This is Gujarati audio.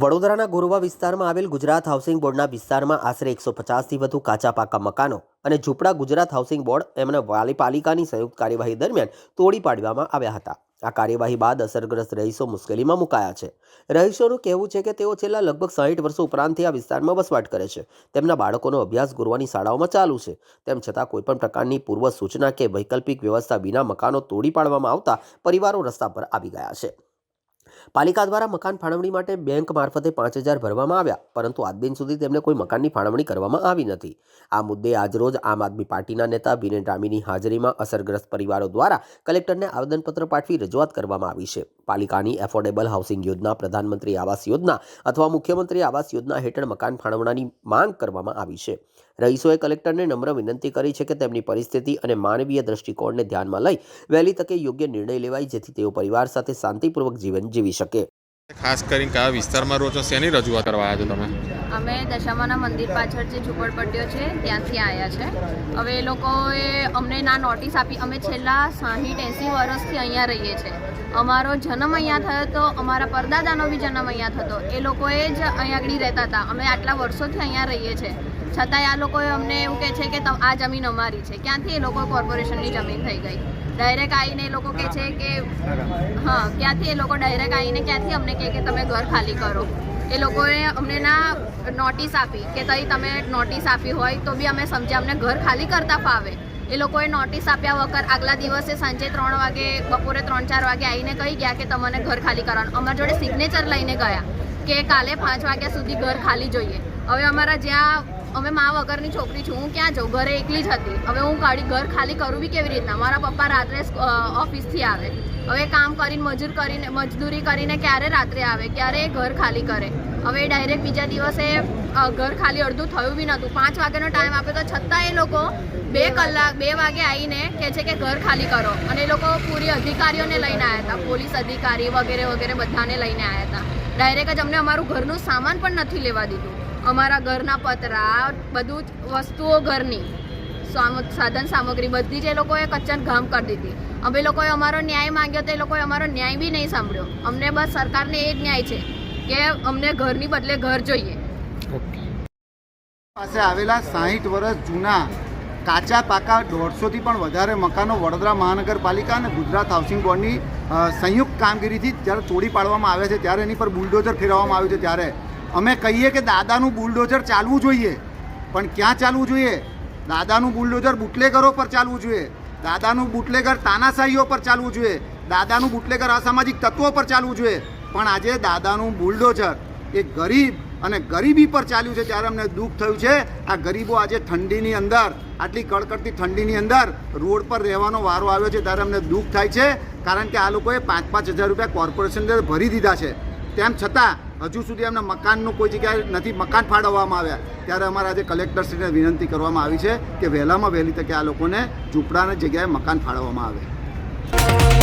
વડોદરાના ગોરવા વિસ્તારમાં આવેલ ગુજરાત હાઉસિંગ બોર્ડના વિસ્તારમાં આશરે એકસો પચાસથી વધુ કાચા પાકા મકાનો અને ઝૂંપડા ગુજરાત હાઉસિંગ બોર્ડ એમના વાલી પાલિકાની સંયુક્ત કાર્યવાહી દરમિયાન તોડી પાડવામાં આવ્યા હતા. આ કાર્યવાહી બાદ અસરગ્રસ્ત રહીશો મુશ્કેલીમાં મુકાયા છે. રહીશોનું કહેવું છે કે તેઓ છેલ્લા લગભગ સાહીઠ વર્ષો ઉપરાંતથી આ વિસ્તારમાં વસવાટ કરે છે. તેમના બાળકોનો અભ્યાસ ગોરવાની શાળાઓમાં ચાલુ છે. તેમ છતાં કોઈપણ પ્રકારની પૂર્વ સૂચના કે વૈકલ્પિક વ્યવસ્થા વિના મકાનો તોડી પાડવામાં આવતા પરિવારો રસ્તા પર આવી ગયા છે. પાલિકા દ્વારા મકાન ફાળવણી માટે બેંક મારફતે પાંચ હજાર ભરવામાં આવ્યા, પરંતુ આજ દિન સુધી તેમને કોઈ મકાનની ફાળવણી કરવામાં આવી નથી. આ મુદ્દે આજરોજ આમ આદમી પાર્ટીના નેતા બિરેન રામીની હાજરીમાં અસરગ્રસ્ત પરિવારો દ્વારા કલેક્ટરને આવેદનપત્ર પાઠવી રજૂઆત કરવામાં આવી છે. પાલિકાની એફોર્ડેબલ હાઉસિંગ યોજના, પ્રધાનમંત્રી આવાસ યોજના અથવા મુખ્યમંત્રી આવાસ યોજના હેઠળ મકાન ફાળવણાની માંગ કરવામાં આવી છે. રહીશોએ કલેક્ટરને નમ્ર વિનંતી કરી છે કે તેમની પરિસ્થિતિ અને માનવીય દ્રષ્ટિકોણને ધ્યાનમાં લઈ વહેલી તકે યોગ્ય નિર્ણય લેવાય જેથી તેઓ પરિવાર સાથે શાંતિપૂર્વક જીવન જીવી શકે. ખાસ કરીને કયા વિસ્તારમાં રહો છો? શેની રજૂઆત કરવા આવ્યા છો તમે? અમે દશામાના મંદિર પાછળ જે ઝૂંપડપટ્ટીઓ છે, ત્યાંથી આવ્યા છે. હવે એ લોકોએ અમને ના નોટિસ આપી. અમે છેલ્લા સાહીઠ, એંસી વર્ષથી અહીંયા રહીએ છીએ. અમારો જન્મ અહીંયા થયો તો, અમારા પરદાદાનો બી જન્મ અહીંયા થતો. એ લોકોએ જ અહીંયા આગળ રહેતા હતા. અમે આટલા વર્ષોથી અહીંયા રહીએ છીએ. છતાંય આ લોકોએ અમને એવું કહે છે કે આ જમીન અમારી છે. ક્યાંથી એ લોકો કોર્પોરેશનની જમીન થઈ ગઈ? ડાયરેક્ટ આવીને એ લોકો કહે છે કે હા, ક્યાંથી એ લોકો ડાયરેક્ટ આવીને ક્યાંથી અમને કહે કે તમે ઘર ખાલી કરો? એ લોકોએ અમને ના નોટિસ આપી કે તઈ તમે નોટિસ આપી હોય તો બી અમે સમજ્યા અમને ઘર ખાલી કરતા ફાવે. એ લોકોએ નોટિસ આપ્યા વગર આગલા દિવસે સાંજે ત્રણ વાગે, બપોરે ત્રણ ચાર વાગે આવીને કહી ગયા કે તમને ઘર ખાલી કરવાનું. અમારા જોડે સિગ્નેચર લઈને ગયા કે કાલે પાંચ વાગ્યા સુધી ઘર ખાલી જોઈએ. હવે અમારા જ્યાં અમે મા વગરની છોકરી છું, હું ક્યાં જાઉં? ઘરે એકલી જ હતી. હવે હું કાઢી ઘર ખાલી કરું બી કેવી રીતના? મારા પપ્પા રાત્રે ઓફિસથી આવે. હવે કામ કરીને, મજૂર કરીને, મજદૂરી કરીને ક્યારે રાત્રે આવે? ક્યારે ઘર ખાલી કરે? હવે ડાયરેક્ટ બીજા દિવસે ઘર ખાલી અડધું થયું બી નહોતું. પાંચ વાગ્યાનો ટાઈમ આપ્યો તો છતાં એ લોકો બે કલાક, બે વાગે આવીને કહે છે કે ઘર ખાલી કરો. અને એ લોકો પૂરી અધિકારીઓને લઈને આવ્યા હતા. પોલીસ અધિકારી વગેરે વગેરે બધાને લઈને આવ્યા હતા. ડાયરેક્ટ જ અમને અમારું ઘરનું સામાન પણ નથી લેવા દીધું. અમારા ઘરના પતરા, બધું જ વસ્તુઓ ઘરની. સાધન સામગ્રી બધી જ એ લોકોએ કચ્છન ઘામ કરી દીધી. અમે લોકોએ અમારો ન્યાય માંગ્યો તો એ લોકોએ અમારો ન્યાય બી નહીં સાંભળ્યો. અમને બસ સરકારને એ જ ન્યાય છે કે અમને ઘરની બદલે ઘર જોઈએ. પાસે આવેલા સાહીઠ વર્ષ જૂના કાચા પાકા દોઢસોથી પણ વધારે મકાનો વડોદરા મહાનગરપાલિકા અને ગુજરાત હાઉસિંગ બોર્ડની સંયુક્ત કામગીરીથી જ્યારે તોડી પાડવામાં આવે છે, ત્યારે એની પર બુલડોઝર ફેરવવામાં આવ્યું છે ત્યારે. અમે કહીએ કે દાદાનું બુલડોઝર ચાલવું જોઈએ. પણ ક્યાં ચાલવું જોઈએ? દાદાનું બુલડોઝર બુટલેગરો પર ચાલવું જોઈએ. દાદાનું બુટલેગર તાનાશાહીઓ પર ચાલવું જોઈએ. દાદાનું બુટલેગર અસામાજિક તત્વો પર ચાલવું જોઈએ. પણ આજે દાદાનું બુલડોઝર એ ગરીબ અને ગરીબી પર ચાલ્યું છે ત્યારે અમને દુઃખ થયું છે. આ ગરીબો આજે ઠંડીની અંદર, આટલી કડકડતી ઠંડીની અંદર રોડ પર રહેવાનો વારો આવ્યો છે ત્યારે અમને દુઃખ થાય છે. કારણ કે આ લોકોએ પાંચ પાંચ હજાર રૂપિયા કોર્પોરેશન ભરી દીધા છે. તેમ છતાં હજુ સુધી એમને મકાનનું કોઈ જગ્યાએ નથી, મકાન ફાળવવામાં આવ્યા. ત્યારે અમારા આજે કલેક્ટરશ્રીને વિનંતી કરવામાં આવી છે કે વહેલામાં વહેલી તકે આ લોકોને ઝૂંપડાની જગ્યાએ મકાન ફાળવવામાં આવે.